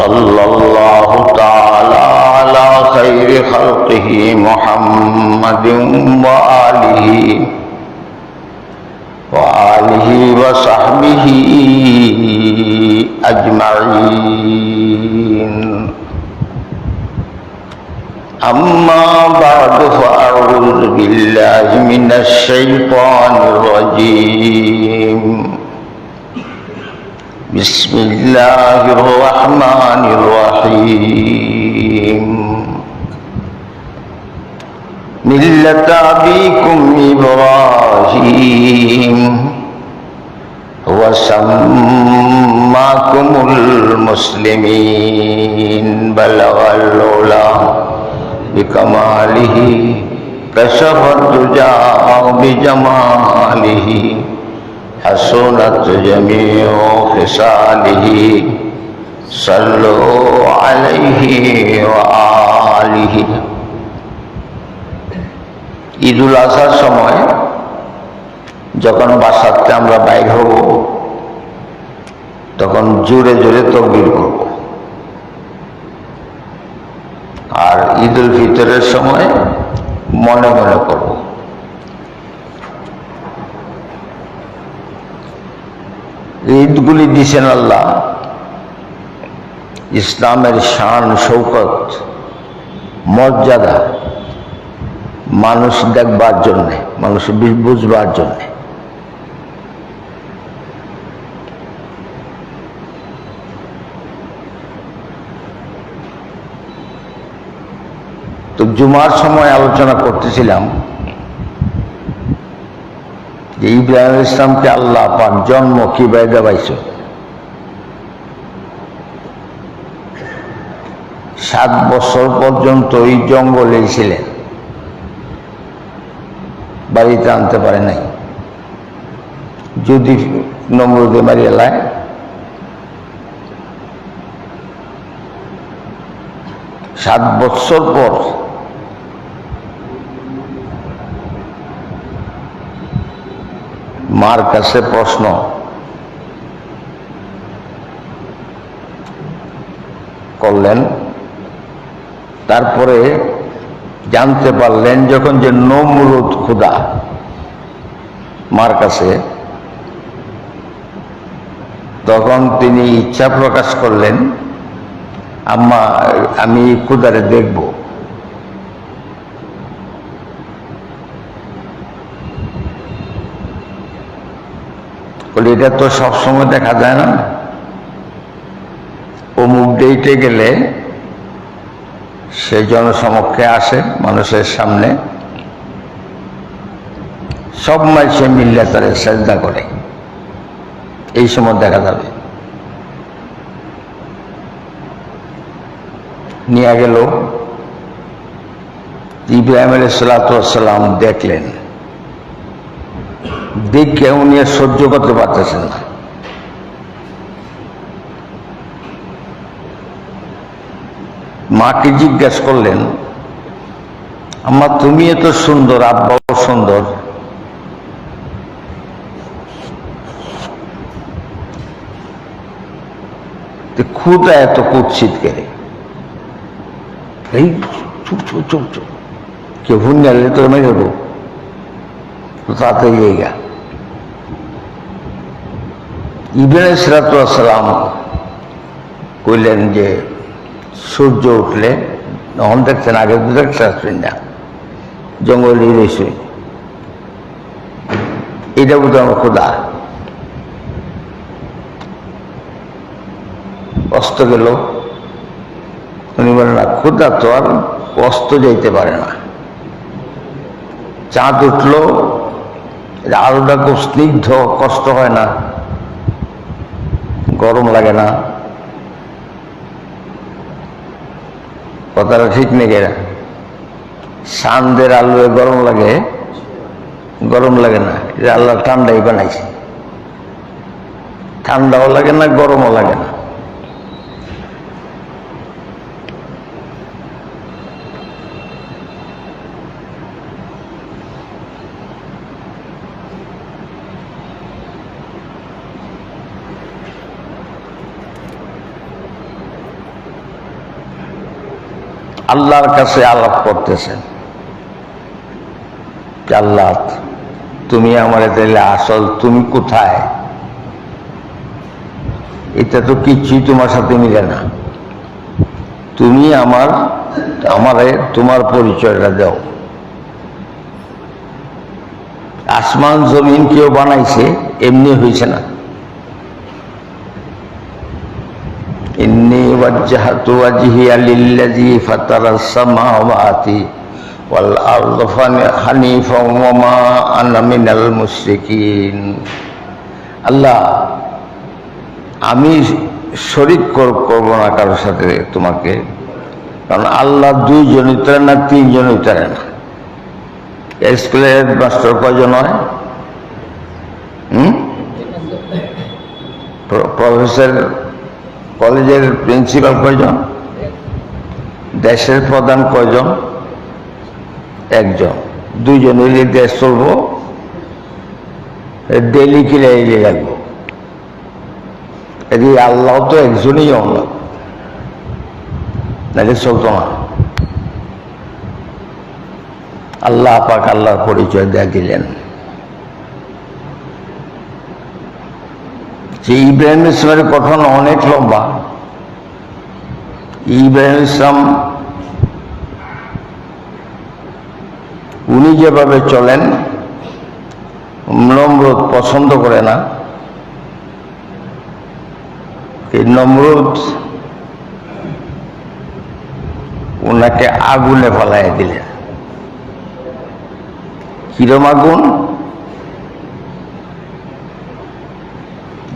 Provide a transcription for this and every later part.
صلى الله تعالى على خير خلقه محمد وآله وآله وصحبه أجمعين. أما بعد فأعوذ بالله من الشيطان الرجيم. بسم الله الرحمن الرحيم. ملة أبيكم إبراهيم. وسماكم المسلمين. بلغ العلا بكماله، كشف الدجى بجماله. حسنت جميع خصاله صلوا عليه وآله ঈদুল আজহার সময় যখন বাসাতে আমরা বাইর হব তখন জোরে জোরে তকবির করব আর ঈদুল ফিতরের সময় মনে মনে করব ঈদগুলি দিছেন আল্লাহ। ইসলামের শান, শৌকত, মর্যাদা মানুষ দেখবার জন্যে, মানুষ বুঝবার জন্যে। তো জুমার সময় আলোচনা করতেছিলাম যে ইব্রাহিম ইসলামকে আল্লাহ পাক জন্ম কীভাবে দেবাইছ সাত বছর পর্যন্ত এই জঙ্গলেই ছিলেন। বাড়িতে আনতে পারে নাই। যদি নমরুদে মারিয়ে লায়। সাত বৎসর পর মার কাছে প্রশ্ন। করলেন। তারপরে জানতে পারলেন যখন যে নমরুদ খুদা মার কাছে, তখন তিনি ইচ্ছা প্রকাশ করলেন আমি খুদারে দেখব। বলে, এটা তো সবসময় দেখা যায় না। অমুক ডেটে গেলে সে জনসমক্ষে আসে মানুষের সামনে। সব মানুষে মিললে তারা চেষ্টা করে। এই সময় দেখা যাবে। নিয়ে গেল। ইব্রাহিম সালাতাম দেখলেন। দেখে উনি আর সহ্য করতে পারতেছেন না। মাকে জিজ্ঞেস করলেন আমার তুমি এত সুন্দর আব্বাও সুন্দর। খুদা এত কুৎসিত কেড়ে? এই, চুপ চুপ চুপ চুপ। কেউ ভুল গেলে তোর মেরে দেবো। তাড়াতাড়ি ইব্রাহিম সিরাতাম কইলেন যে, সূর্য উঠলে, তখন দেখছেন আগে তো দেখতে আসবেন না, জঙ্গল রয়েছে। এটা বোধ আমার খোদা। অস্ত গেল। উনি বলেন না, খোদা তো আর অস্ত যাইতে পারে না। চাঁদ উঠল, আলোটা খুব স্নিগ্ধ, কষ্ট হয় না। গরম লাগে না। কথাটা ঠিক নেই এরা? সান্দের আলোয় গরম লাগে গরম লাগে না। এটা আল্লাহ ঠান্ডাই বানাইছে। ঠান্ডাও লাগে না, গরমও লাগে না। আল্লাহর কাছে আলাপ করতেছেন আল্লাহ, তুমি আমার তাইলে আসল, তুমি কোথায়? এটা তো কিছুই তোমার সাথে মিলে না। তুমি আমার, আমারে তোমার পরিচয়টা দাও। আসমান, জমিন কেউ বানাইছে, এমনি হয়েছে না। وجهت وجهي للذي فطر السماوات والأرض حنيفا وما أنا من المشركين আল্লাহ আমি শরিক করব না কারোর সাথে তোমাকে কারণ আল্লাহ দুইজন উতারে না তিনজন উতারে না স্কুলের হেডমাস্টার কয়জন হয় হুম প্রফেসর কলেজের প্রিন্সিপাল কয়জন? দেশের প্রধান কয়জন? একজন। দুইজন এলে দেশ চলব ডেলি কিনে এলে লাগবো। এদিকে আল্লাহ তো একজনই অন্য নাকি চলতো না। আল্লাহ পাক আল্লাহর পরিচয় দেয়া দিলেন। যে ইব্রাহিম ইসলামের গঠন অনেক লম্বা। ইব্রাহিম ইসলাম, উনি যেভাবে চলেন, নমরুদ পছন্দ করে না। এই নমরুদ ওনাকে আগুনে ফেলাই দিলেন। কিরম আগুন?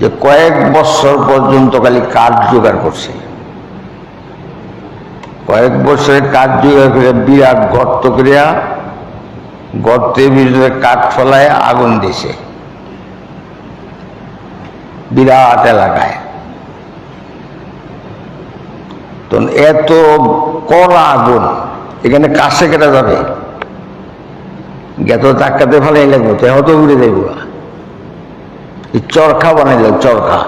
যে কয়েক বছর পর্যন্ত খালি কাঠ জোগাড় করছে। কয়েক বছরে কাঠ জোগাড় করে বিরাট গর্ত করিয়া গর্তের ভিতরে কাঠ ফলায় আগুন দিছে। বিরাট এলাকায়। তো এত কড়া আগুন, এখানে কাছে কেটে যাবে। গেত ধাক্কাতে ফেলাই লাগবো তো হয়তো উড়ে দেবো চরখা বানাইল, চরখা।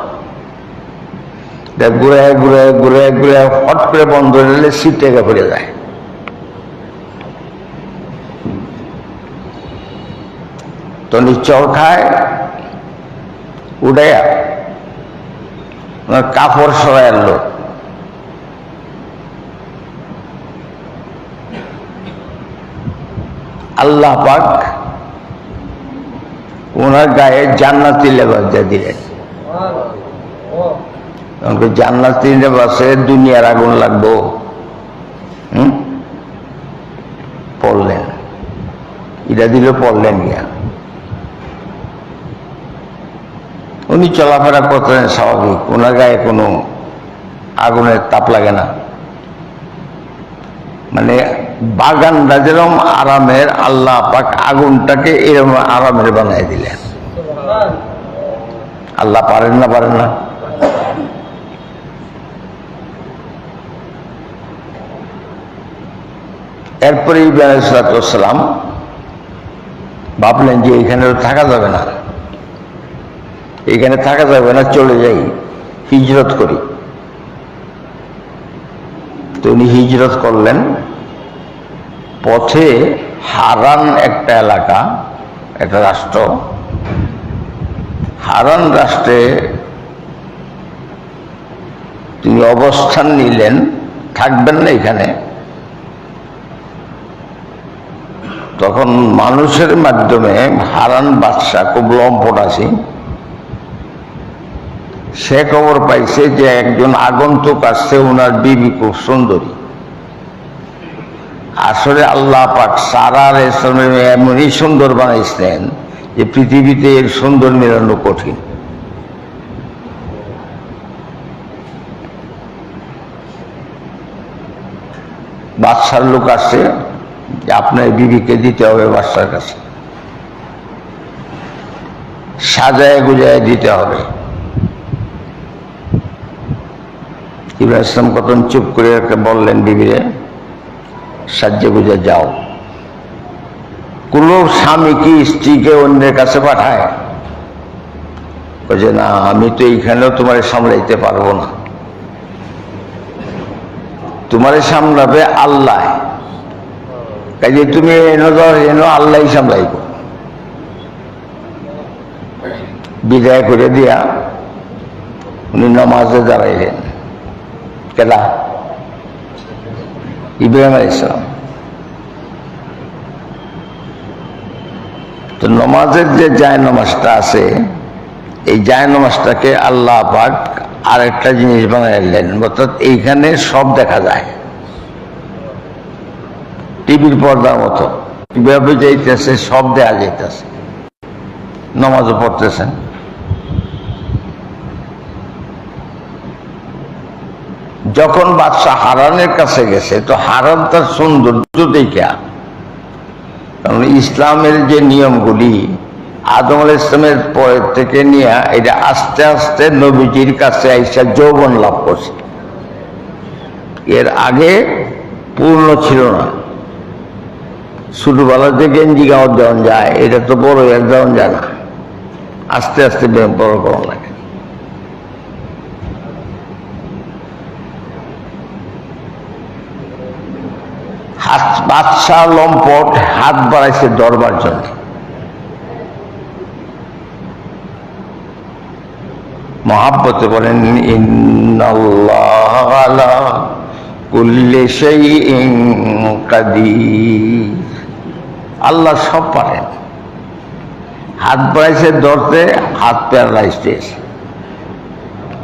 ঘুরে ঘুরে ঘুরে ঘুরে হট করে বন্ধ হয়ে গেলে সিট পড়ে যায়। তো চরখায় উড়ে কাপড় সরাই আনলো। আল্লাহ পাক ওনার গায়ে জান্নাতি লেবাস দিয়ে দিলেন। জান্নাতি লেবাসে দুনিয়ার আগুন লাগবো। হুম? পড়লেন। এটা দিলে পড়লেন গিয়া। উনি চলাফেরা করতেন স্বাভাবিক। ওনার গায়ে কোনো আগুনের তাপ লাগে না। মানে বাগানটা যেরকম আরামের আল্লাহ পাক আগুনটাকে এরকম আরামের বানাই দিলেন। আল্লাহ পারেন না পারেন না? এরপরে ইব্রাহিম ভাবলেন যে এখানে থাকা যাবে না। এখানে থাকা যাবে না, চলে যাই, হিজরত করি। তো উনি হিজরত করলেন। পথে হারান একটা এলাকা একটা রাষ্ট্র। হারান রাষ্ট্রে তিনি অবস্থান নিলেন, থাকবেন না এখানে। তখন মানুষের মাধ্যমে হারান বাদশাহ, খুব লম্পট আছে সে খবর পাইছে যে একজন আগন্তুক আসছে, ওনার বিবি খুব সুন্দরী। আসলে আল্লাহ পাক সারার ইসলামের এমনই সুন্দর বানাইছিলেন যে পৃথিবীতে এর সুন্দর মেলানো কঠিন। বাদশার লোক আসছে যে আপনার বিবিকে দিতে হবে বাদশার কাছে। সাজায় গুজায় দিতে হবে। ইব্রাহিম কতন চুপ করে বললেন বিবিরে সাজ্জে গুজে যাও। কোন স্বামী কি স্ত্রীকে অন্যের কাছে পাঠায়? বলছে না, আমি তো এইখানেও তোমার সামলাইতে পারব না। তোমারে সামলাবে আল্লাহ। কাজে তুমি এনো ধর এনো আল্লাহ সামলাইব। বিদায় করে দিয়া উনি নমাজে দাঁড়াইলেন। কেলা? ইব্রাহিম আলী ইসলাম তো নমাজের যে জায় নমাজটা আছে, এই জায় নমাজটাকে আল্লাহ পাক আরেকটা জিনিস বানাইলেন, অর্থাৎ এইখানে সব দেখা যায়। টিভির পর্দার মতো। কীভাবে যাইতেছে, সব দেয়া যাইতেছে। নমাজও পড়তেছেন। যখন বাদশাহ হারানের কাছে গেছে, তো হারান তার সৌন্দর্য দেখা কারণ ইসলামের যে নিয়মগুলি, আদম আল ইসলামের পরের থেকে নিয়ে এটা আস্তে আস্তে নবীজির কাছে আইসা যৌবন লাভ করছে। এর আগে পূর্ণ ছিল না। ছোটবেলাতে গেঞ্জি গাওয়ার দেওয়ান যায়, এটা তো বড় এক দেওয়ান যায় না। আস্তে আস্তে বড় করা লাগে। বাদশাহ লম্পট হাত বাড়াইছে দরবার জন্য। মহাব্বতে বলেন আল্লাহ সব পারেন। হাত বাড়াইছে ধরতে, হাত প্যারালাইজ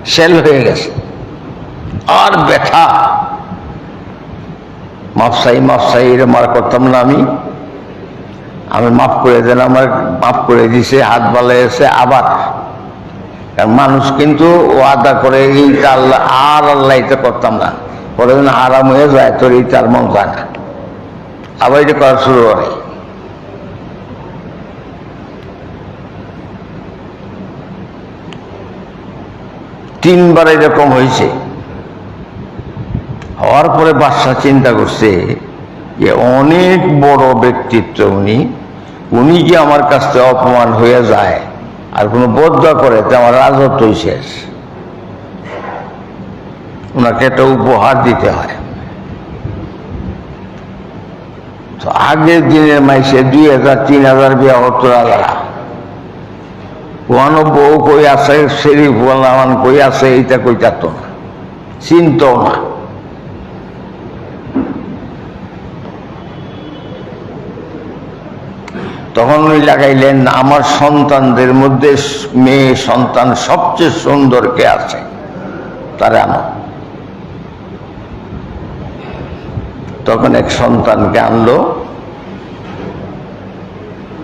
সেল হয়ে গেছে। আর ব্যথা। মাফসাই মাফসাই এরম আর করতাম না আমি। আমি মাফ করে দেন, আমার মাফ করে দিছে, হাত বালাইছে আবার। কারণ মানুষ কিন্তু ও ওয়াদা করে এইটা আল্লাহ, আর আল্লাহ এটা করতাম না। পরে যেন আরাম হয়ে যায়, তোর এইটা আর মন যায় না। আবার এটা করা শুরু করে। তিনবার এরকম হয়েছে। হওয়ার পরে বাদশাহ চিন্তা করছে যে অনেক বড় ব্যক্তিত্ব উনি উনি যে আমার কাছ থেকে অপমান হয়ে যায় আর কোনো বদয়া করে, তো আমার রাজত্বই শেষ। ওনাকে একটা উপহার দিতে হয়। তো আগের দিনের মাইসে দুই হাজার, তিন হাজার বিয়া হতো রাজারা কোনো বউ কই আছে শরীফ বললাম কই আছে, এইটা কই চাতো না। চিনতও না। তখন উনি লাগাইলেন, আমার সন্তানদের মধ্যে মেয়ে সন্তান সবচেয়ে সুন্দর কে আছে? তারা আমার তখন এক সন্তানকে আনলো।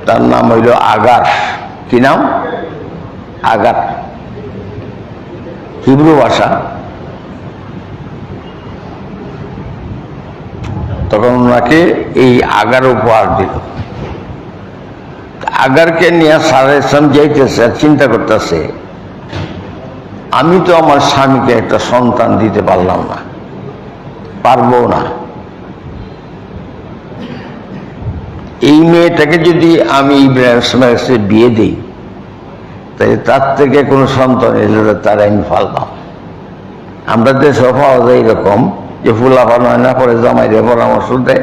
তার নাম হইল আগার। কি নাম? আগার। হিব্রু ভাষা। তখন ওনাকে এই আগার উপহার দিল। আগারকে নিয়ে সারা ইসলাম যাইতেছে আর চিন্তা করতেছে, আমি তো আমার স্বামীকে একটা সন্তান দিতে পারলাম না, পারব না। এই মেয়েটাকে যদি আমি ইব্রাহিম কাছে বিয়ে দিই তাই তার থেকে কোনো সন্তান এলে তার আমি ফালতাম আমরা দেশে পাওয়া যায় এরকম, যে ফুলা ফানো না জামাই দিয়ে পরামর্শ দেয়,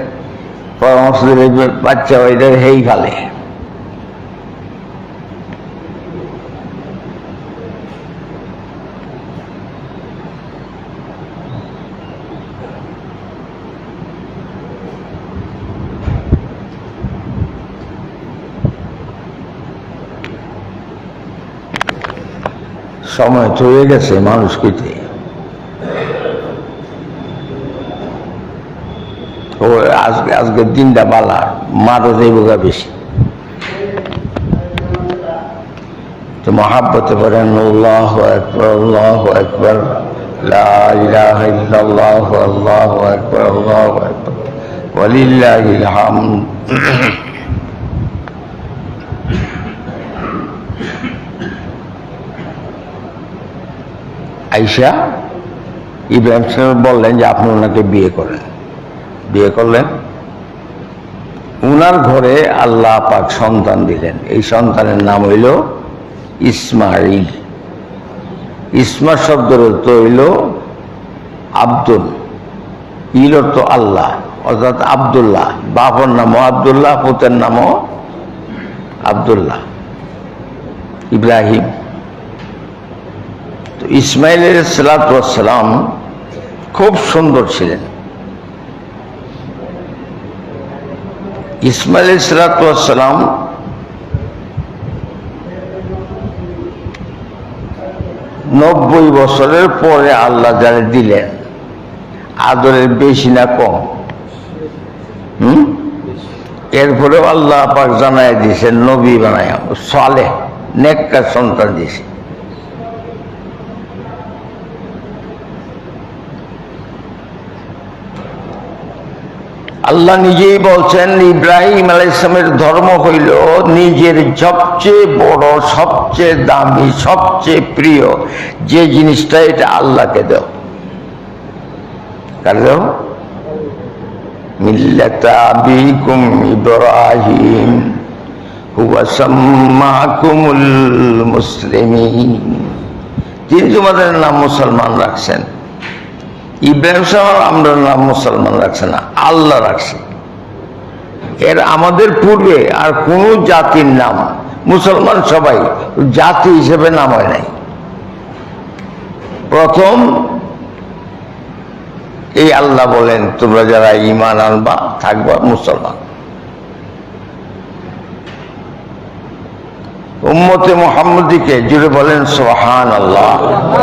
পরামর্শ দিলে বাচ্চা ওইটা হেই ফালে। সময় তো গেছে মানুষ কইতে। ও, আজকে আজকের দিনটা বালা, মারও যাইব গা বেশি। তো মহাব্বতে পড়েন, আল্লাহ একবার আল্লাহ একবার লা ইলাহা ইল্লাল্লাহ, আল্লাহু আকবার আল্লাহু আকবার। ওয়ালিল্লাহিল আইসা ইব্রাহিম সাহেব বললেন যে আপনি ওনাকে বিয়ে করেন। বিয়ে করলেন। উনার ঘরে আল্লাহ পাক সন্তান দিলেন। এই সন্তানের নাম হইল ইসমাইল ইসমা শব্দের অর্থ হইল আব্দুল। ইল অর্থ আল্লাহ, অর্থাৎ আবদুল্লাহ। বাপর নামও আবদুল্লাহ, পুতের নামও আবদুল্লাহ। ইব্রাহিম তো ইসমাইলের সালাতাম খুব সুন্দর ছিলেন। ইসমাইল সালাতাম নব্বই বছরের পরে আল্লাহ যারা দিলেন, আদরের বেশি না কম? হুম? এরপরেও আল্লাহ পাক জানায় দিয়েছেন, নবী বানায় সালে নেককার সন্তান দিয়েছে আল্লাহ নিজেই বলছেন, ইব্রাহিম আলাই ইসলামের ধর্ম হইল নিজের সবচেয়ে বড়, সবচেয়ে দামি, সবচেয়ে প্রিয় যে জিনিসটা এটা আল্লাহকে দাও। কার দাও? তিনি তোমাদের নাম মুসলমান রাখছেন। ইব্রাহিম সাহেব আমরা নাম মুসলমান রাখছে না, আল্লাহ রাখছে। এর আমাদের পূর্বে আর কোন জাতির নাম, মুসলমান সবাই জাতি হিসেবে নাম হয় নাই। প্রথম এই আল্লাহ বলেন, তোমরা যারা ইমান আনবা, থাকবা মুসলমান। উম্মতে মোহাম্মদীকে জুড়ে বলেন সোহান আল্লাহ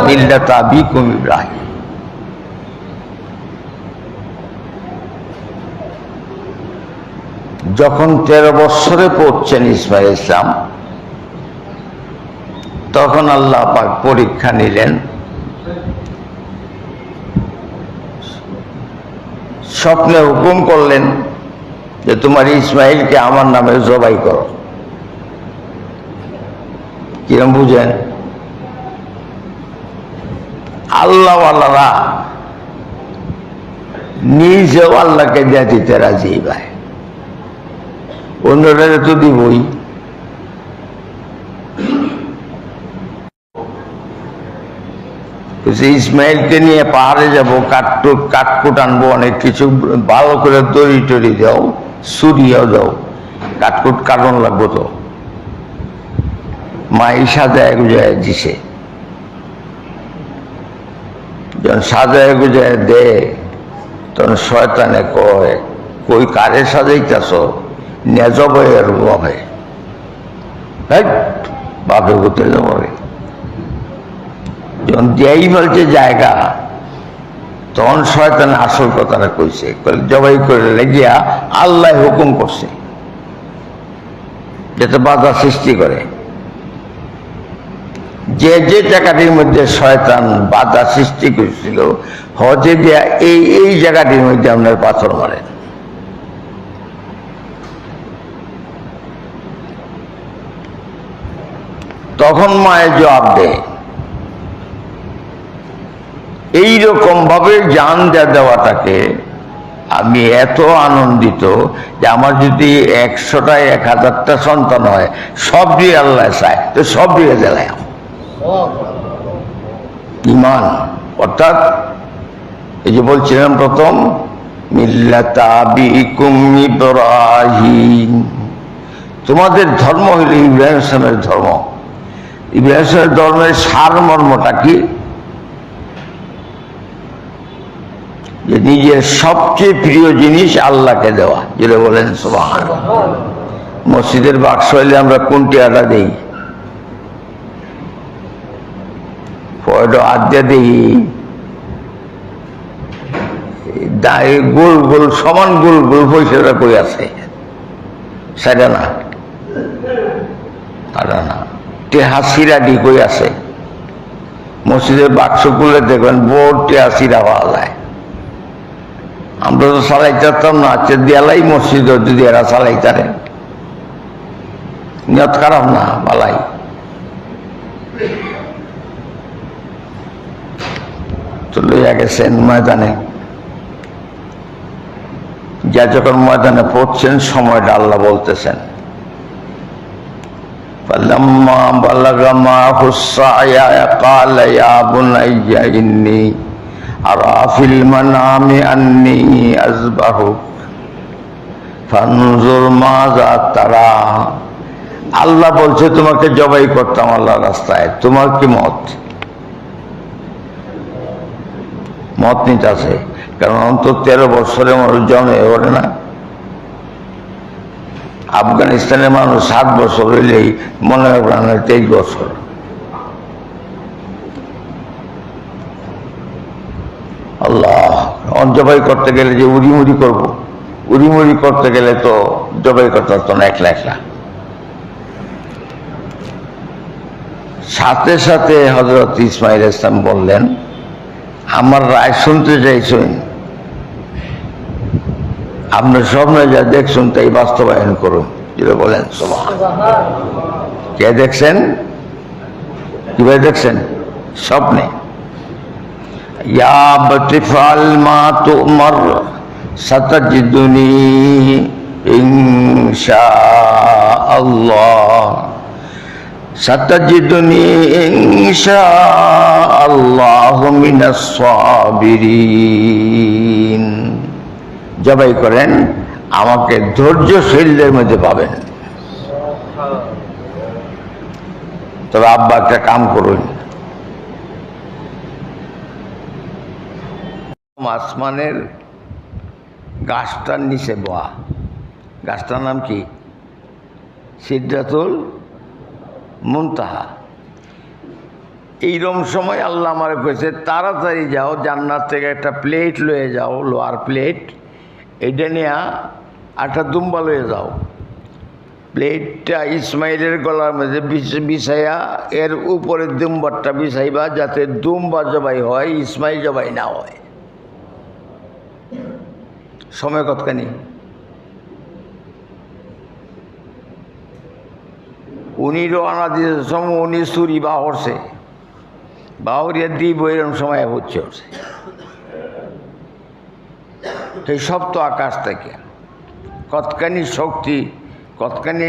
মিল্লাতা বিকুম ইব্রাহিম। যখন তেরো বৎসরে পড়ছেন ইসমাইল ইসলাম, তখন আল্লাহ পাক পরীক্ষা নিলেন, স্বপ্নে হুকুম করলেন যে তোমার ইসমাইলকে আমার নামে জবাই করো। কিরম বুঝেন? আল্লাহ আল্লাহরা নিজেও আল্লাহকে দিতে রাজি ভাই। অন্যরা তো দিবই। ইসমাইলকে নিয়ে পাহাড়ে যাব কাঠটুক কাঠকুট আনব, অনেক কিছু ভালো করে দড়ি টড়ি দাও, সুরিয়াও দাও, কাঠকুট কারণ লাগবো তো। মা এই সাজায় গুজায় দিছে। যখন সাজায় গুজায় দে তখন শয়তানে কয়, কই কারে সাজাইতেছ নেজবের হয়। বাপে হতে যাবে যখন দেয়াই বলছে জায়গা, তখন শয়তান আসল কথাটা কইছে। জবাই করে লেগিয়া আল্লাহ হুকুম করছে। যাতে বাধা সৃষ্টি করে। যে যে জায়গাটির মধ্যে শয়তান বাধা সৃষ্টি করেছিল, হজে দিয়া এই এই জায়গাটির মধ্যে আপনার পাথর মারেন। তখন মায়ের জবাব দেয় এইরকম ভাবে জান দেওয়াটাকে আমি এত আনন্দিত যে আমার যদি একশোটা এক হাজারটা সন্তান হয়, সব দিয়ে আল্লাহ চায়, তো সব দিয়ে দেয় ইমান, অর্থাৎ এই যে বলছিলাম প্রথম তোমাদের ধর্ম হইল ইব্রাহিম ধর্ম। ইসলামের ধর্মের সারমর্মটা কি? যে নিজের সবচেয়ে প্রিয় জিনিস আল্লাহকে দেওয়া। যেটা বলেন সোহান মসজিদের বাক্স হইলে আমরা কোনটি আটা দেই? পয়টা আদ্যা দেখি গোল গোল, সমান গোল গোল পয়সাটা কই আছে? সেটা না। না। টেহা সিরাডি কই আছে। মসজিদের বাক্স খুলে দেখবেন বোর টেহা পাওয়া যায়। আমরা তো চালাই চারতাম না আচ্ছা দেয়ালাই মসজিদ, যদি এরা চালাই তারে। নিয়ত খারাপ না, বালাই। তো লইয়া গেছেন ময়দানে। যা যখন ময়দানে পড়ছেন, সময়টা আল্লাহ বলতেছেন। فلما بلغ معه السعي قال يا بني إني أرى في المنام أني أذبحك فانظر ماذا ترى আল্লাহ বলছে তোমাকে জবাই করতাম আল্লাহ রাস্তায় তোমার কি মত মত নিতে আছে কারণ অন্তত তেরো বছরের মানুষ জন্মে ওরে না আফগানিস্তানের মানুষ সাত বছর হইলেই মনে রাখবে না তেইশ বছর। আল্লাহ জবাই করতে গেলে যে উড়িমুড়ি করব, উড়িমুড়ি করতে গেলে তো জবাই করতে পারতো না, একলা একলা। সাথে সাথে হজরত ইসমাইল ইসলাম বললেন, আমার রায় শুনতে চাইছেন আপনি স্বপ্নে যা দেখছেন, তাই বাস্তবায়ন করুন। যেটা বলেন কে দেখছেন? কীভাবে দেখছেন? স্বপ্নে। ইয়া বতিফাল মা তুমর সতজিদুনি ইনশা আল্লাহ। সতজিদুনি ইনশা আল্লাহ মিনাস সাবিরিন। জবাই করেন, আমাকে ধৈর্যশীলদের মধ্যে পাবেন। তবে আব্বা একটা কাম করুন। আসমানের গাছটার নিচে বোয়া। গাছটার নাম কি? সিদ্ধাতুল মুনতাহা। এইরকম সময় আল্লাহ আমার কয়েছে তাড়াতাড়ি যাও জান্নার থেকে একটা প্লেট লয়ে যাও লোহার প্লেট এটা নিয়ে একটা দুম্বা লয়ে যাও। প্লেটটা ইসমাইলের গলার মধ্যে বিছ- বিছাইয়া এর উপরে দুম্বারটা বিছাইবা যাতে দুম্বা জবাই হয়, ইসমাইল জবাই না হয়। সময় কতখানি? উনি রওনা দিতে সময় উনি চুরি বা হরছে বাহরিয়া দ্বীপ এরকম সময় হচ্ছে হচ্ছে সেই সপ্ত আকাশ থেকে। কতখানি শক্তি কতখানি